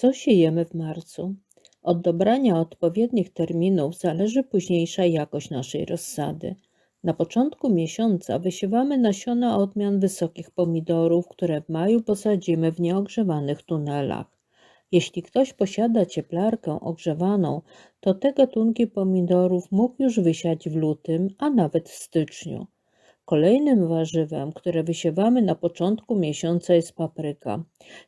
Co siejemy w marcu? Od dobrania odpowiednich terminów zależy późniejsza jakość naszej rozsady. Na początku miesiąca wysiewamy nasiona odmian wysokich pomidorów, które w maju posadzimy w nieogrzewanych tunelach. Jeśli ktoś posiada cieplarkę ogrzewaną, to te gatunki pomidorów mógł już wysiać w lutym, a nawet w styczniu. Kolejnym warzywem, które wysiewamy na początku miesiąca jest papryka.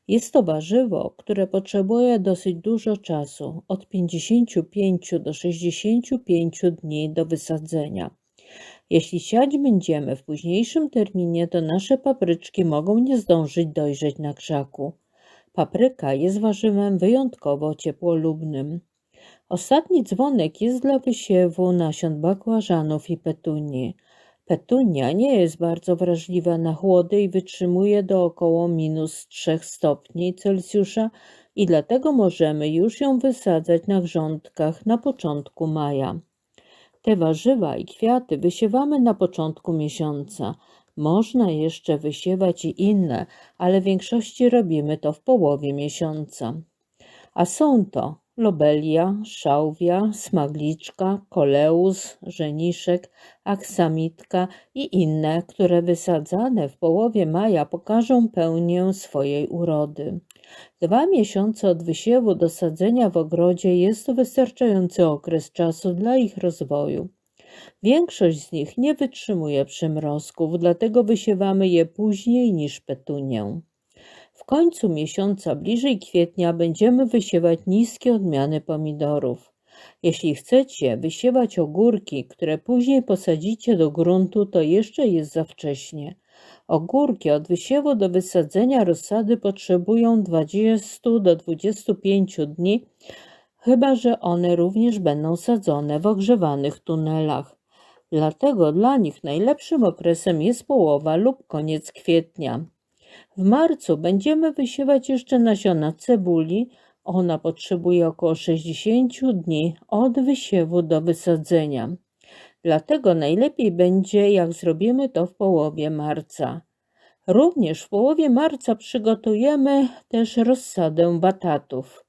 Jest to warzywo, które potrzebuje dosyć dużo czasu, od 55 do 65 dni do wysadzenia. Jeśli siać będziemy w późniejszym terminie, to nasze papryczki mogą nie zdążyć dojrzeć na krzaku. Papryka jest warzywem wyjątkowo ciepłolubnym. Ostatni dzwonek jest dla wysiewu nasion bakłażanów i petunii. Petunia nie jest bardzo wrażliwa na chłody i wytrzymuje do około minus 3 stopni Celsjusza i dlatego możemy już ją wysadzać na grządkach na początku maja. Te warzywa i kwiaty wysiewamy na początku miesiąca. Można jeszcze wysiewać i inne, ale w większości robimy to w połowie miesiąca. A są to lobelia, szałwia, smagliczka, koleus, żeniszek, aksamitka i inne, które wysadzane w połowie maja pokażą pełnię swojej urody. Dwa miesiące od wysiewu do sadzenia w ogrodzie jest to wystarczający okres czasu dla ich rozwoju. Większość z nich nie wytrzymuje przymrozków, dlatego wysiewamy je później niż petunię. Końcu miesiąca, bliżej kwietnia, będziemy wysiewać niskie odmiany pomidorów. Jeśli chcecie wysiewać ogórki, które później posadzicie do gruntu, to jeszcze jest za wcześnie. Ogórki od wysiewu do wysadzenia rozsady potrzebują 20 do 25 dni, chyba że one również będą sadzone w ogrzewanych tunelach. Dlatego dla nich najlepszym okresem jest połowa lub koniec kwietnia. W marcu będziemy wysiewać jeszcze nasiona cebuli. Ona potrzebuje około 60 dni od wysiewu do wysadzenia. Dlatego najlepiej będzie, jak zrobimy to w połowie marca. Również w połowie marca przygotujemy też rozsadę batatów.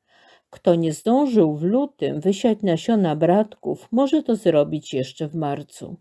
Kto nie zdążył w lutym wysiać nasiona bratków, może to zrobić jeszcze w marcu.